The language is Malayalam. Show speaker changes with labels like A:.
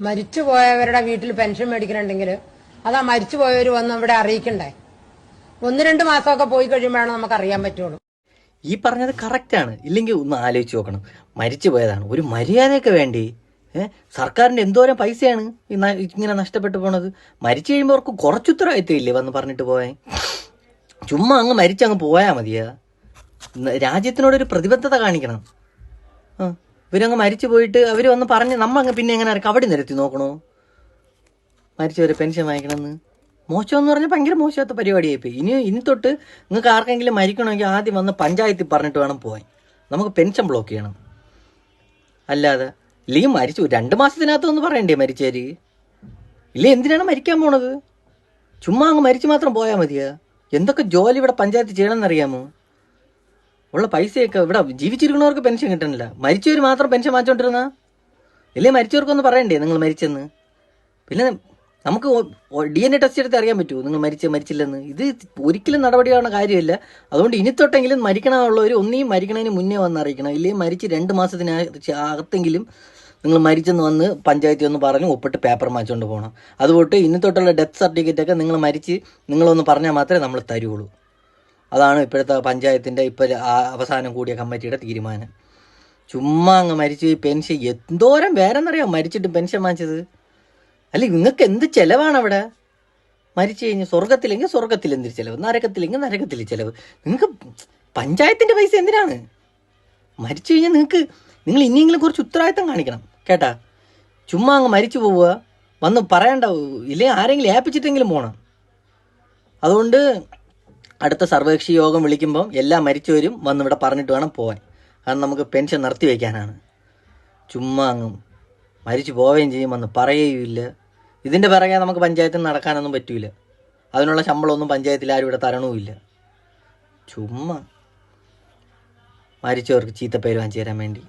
A: മരിച്ചു പോയവരുടെ വീട്ടിൽ പെൻഷൻ മേടിക്കണുണ്ടെങ്കിൽ അതാ മരിച്ചു പോയവർ വന്ന് ഇവിടെ അറിയിക്കണ്ടേ? ഒന്ന് രണ്ട് മാസമൊക്കെ പോയി കഴിയുമ്പോഴാണ് നമുക്ക് അറിയാൻ പറ്റുള്ളൂ.
B: ഈ പറഞ്ഞത് കറക്റ്റാണ് ഇല്ലെങ്കിൽ ഒന്ന് ആലോചിച്ച് നോക്കണം. മരിച്ചു പോയതാണ് ഒരു മര്യാദയൊക്കെ വേണ്ടി? ഏഹ് സർക്കാരിന്റെ എന്തോരം പൈസയാണ് ഇങ്ങനെ നഷ്ടപ്പെട്ടു പോണത്? മരിച്ചു കഴിയുമ്പോൾ അവർക്ക് കുറച്ചുത്തരവാദിത്തം ഇല്ലേ വന്ന് പറഞ്ഞിട്ട് പോയാൽ ചുമ്മാ അങ്ങ് മരിച്ചങ്ങ് പോയാ മതിയാ. രാജ്യത്തിനോടൊരു പ്രതിബദ്ധത കാണിക്കണം. ആ. ഇവരങ്ങ് മരിച്ചു പോയിട്ട് അവർ വന്ന് പറഞ്ഞ് നമ്മ അങ്ങ് പിന്നെ എങ്ങനെ കവടി നിരത്തി നോക്കണോ? മരിച്ചവരെ പെൻഷൻ വാങ്ങിക്കണമെന്ന്. മോശമെന്ന് പറഞ്ഞാൽ ഭയങ്കര മോശമാത്ത പരിപാടിയായിപ്പോയി. ഇനി ഇനി തൊട്ട് നിങ്ങൾക്ക് ആർക്കെങ്കിലും മരിക്കണമെങ്കിൽ ആദ്യം വന്ന് പഞ്ചായത്തിൽ പറഞ്ഞിട്ട് വേണം പോകാൻ നമുക്ക് പെൻഷൻ ബ്ലോക്ക് ചെയ്യണം. അല്ലാതെ ഇല്ലെങ്കിൽ മരിച്ചു രണ്ട് മാസത്തിനകത്ത് ഒന്ന് പറയണ്ടേ മരിച്ചാര് ഇല്ല എന്തിനാണ് മരിക്കാൻ പോണത്? ചുമ്മാ അങ്ങ് മരിച്ചു മാത്രം പോയാൽ മതിയാ. എന്തൊക്കെ ജോലി ഇവിടെ പഞ്ചായത്ത് ചെയ്യണമെന്ന് അറിയാമോ ഉള്ള പൈസയൊക്കെ ഇവിടെ ജീവിച്ചിരിക്കുന്നവർക്ക് പെൻഷൻ കിട്ടണില്ല. മരിച്ചവർ മാത്രം പെൻഷൻ വാങ്ങിച്ചോണ്ടിരുന്ന? ഇല്ലേ മരിച്ചവർക്കൊന്ന് പറയണ്ടേ നിങ്ങൾ മരിച്ചെന്ന്? പിന്നെ നമുക്ക് ഡി എൻ എ ടെസ്റ്റ് എടുത്ത് അറിയാൻ പറ്റുമോ? നിങ്ങൾ മരിച്ച മരിച്ചില്ലെന്ന്? ഇത് ഒരിക്കലും നടപടിയാവുന്ന കാര്യമില്ല. അതുകൊണ്ട് ഇനി തൊട്ടെങ്കിലും മരിക്കണമുള്ളവർ ഒന്നെയും മരിക്കണതിന് മുന്നേ വന്ന് അറിയിക്കണം. ഇല്ലേ മരിച്ച് രണ്ട് മാസത്തിന് അകത്തെങ്കിലും നിങ്ങൾ മരിച്ചെന്ന് വന്ന് പഞ്ചായത്തിൽ ഒന്ന് പറഞ്ഞ് ഒപ്പിട്ട് പേപ്പർ മാച്ചുകൊണ്ട് പോകണം അതുകൊണ്ട് ഇനി തൊട്ടുള്ള ഡെത്ത് സർട്ടിഫിക്കറ്റൊക്കെ നിങ്ങൾ മരിച്ച് നിങ്ങളൊന്ന് പറഞ്ഞാൽ മാത്രമേ നമ്മൾ തരുള്ളൂ. അതാണ് ഇപ്പോഴത്തെ പഞ്ചായത്തിന്റെ ഇപ്പോൾ അവസാനം കൂടിയ കമ്മിറ്റിയുടെ തീരുമാനം. ചുമ്മാ അങ്ങ് മരിച്ചു പെൻഷൻ എന്തോരം വേറെന്നറിയാം മരിച്ചിട്ട് പെൻഷൻ വാങ്ങിച്ചത്? അല്ല നിങ്ങൾക്ക് എന്ത് ചിലവാണ് അവിടെ മരിച്ചു കഴിഞ്ഞ് സ്വർഗത്തിലെങ്കിൽ സ്വർഗത്തിൽ എന്തൊരു ചിലവ്? നരകത്തിലെങ്കിൽ നരകത്തിൽ ചിലവ്. നിങ്ങൾക്ക് പഞ്ചായത്തിന്റെ പൈസ എന്തിനാണ്? മരിച്ചു കഴിഞ്ഞാൽ നിങ്ങൾക്ക് നിങ്ങൾ ഇനിയെങ്കിലും കുറച്ച് ഉത്തരവാദിത്തം കാണിക്കണം. കേട്ടാ? ചുമ്മാ അങ്ങ് മരിച്ചു പോവുക. വന്ന് പറയണ്ട ഇല്ലെങ്കിൽ ആരെങ്കിലും ഏൽപ്പിച്ചിട്ടെങ്കിലും പോകണം അതുകൊണ്ട് അടുത്ത സർവകക്ഷി യോഗം വിളിക്കുമ്പം എല്ലാ മരിച്ചവരും വന്ന് ഇവിടെ പറഞ്ഞിട്ട് വേണം പോവാൻ. കാരണം നമുക്ക് പെൻഷൻ നിർത്തി വയ്ക്കാനാണ് ചുമ്മാ അങ്ങ് മരിച്ചു പോവുകയും ചെയ്യും വന്ന് പറയുകയില്ല ഇതിന്റെ പിറകെ നമുക്ക് പഞ്ചായത്തിൽ നടക്കാനൊന്നും പറ്റൂല. അതിനുള്ള ശമ്പളമൊന്നും പഞ്ചായത്തിൽ ആരും ഇവിടെ തരണവുമില്ല ചുമ്മാ മരിച്ചവർക്ക് ചീത്തപ്പേര് വാങ്ങിച്ചു തരാൻ വേണ്ടി.